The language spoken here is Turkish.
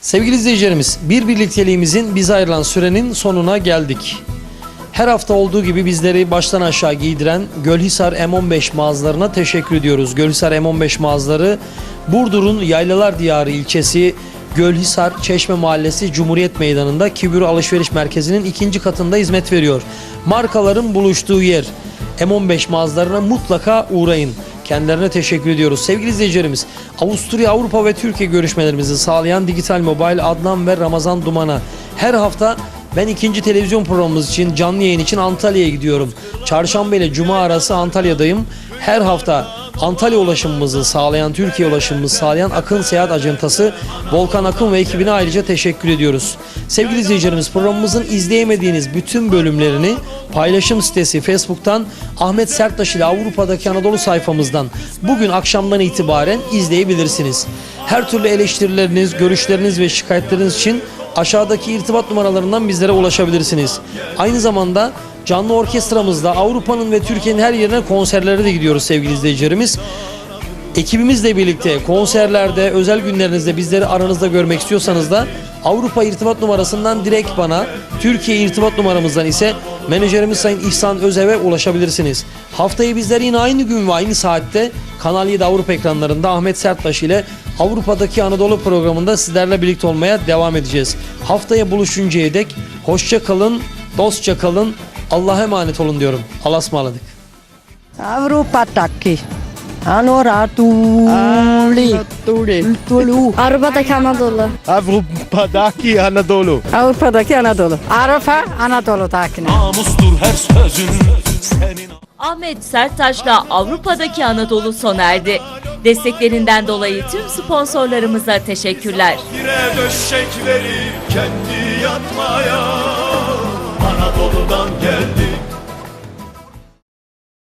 Sevgili izleyicilerimiz, bir birlikteliğimizin bize ayrılan sürenin sonuna geldik. Her hafta olduğu gibi bizleri baştan aşağı giydiren Gölhisar M15 mağazalarına teşekkür ediyoruz. Gölhisar M15 mağazaları Burdur'un Yaylalar Diyarı ilçesi Gölhisar Çeşme Mahallesi Cumhuriyet Meydanı'nda Kibür Alışveriş Merkezi'nin ikinci katında hizmet veriyor. Markaların buluştuğu yer. M15 mağazalarına mutlaka uğrayın. Kendilerine teşekkür ediyoruz. Sevgili izleyicilerimiz, Avusturya, Avrupa ve Türkiye görüşmelerimizi sağlayan Digital Mobile, Adnan ve Ramazan Duman'a her hafta ben ikinci televizyon programımız için, canlı yayın için Antalya'ya gidiyorum. Çarşamba ile Cuma arası Antalya'dayım. Her hafta Antalya ulaşımımızı sağlayan, Türkiye ulaşımımızı sağlayan Akın Seyahat Acentası Volkan Akın ve ekibine ayrıca teşekkür ediyoruz. Sevgili izleyicilerimiz programımızın izleyemediğiniz bütün bölümlerini paylaşım sitesi Facebook'tan Ahmet Serttaş ile Avrupa'daki Anadolu sayfamızdan bugün akşamdan itibaren izleyebilirsiniz. Her türlü eleştirileriniz, görüşleriniz ve şikayetleriniz için aşağıdaki irtibat numaralarından bizlere ulaşabilirsiniz. Aynı zamanda canlı orkestramızda Avrupa'nın ve Türkiye'nin her yerine konserlere de gidiyoruz sevgili izleyicilerimiz. Ekibimizle birlikte konserlerde, özel günlerinizde bizleri aranızda görmek istiyorsanız da Avrupa irtibat numarasından direkt bana, Türkiye irtibat numaramızdan ise menajerimiz Sayın İhsan Özev'e ulaşabilirsiniz. Haftayı bizler yine aynı gün ve aynı saatte Kanal 7 Avrupa ekranlarında Ahmet Serttaş ile Avrupa'daki Anadolu programında sizlerle birlikte olmaya devam edeceğiz. Haftaya buluşuncaya dek hoşça kalın, dostça kalın, Allah'a emanet olun diyorum. Allah'a ısmarladık. Avrupa'daki Tuli. Tulu Avrupa'daki Anadolu. Avrupa'daki Anadolu. Avrupa'daki Anadolu Avrupa Anadolu'dakine Namustur her sözün senin Ahmet Serttaş'la Avrupa'daki Anadolu sona erdi. Desteklerinden dolayı tüm sponsorlarımıza teşekkürler. Bire döşek verir kendi yatmaya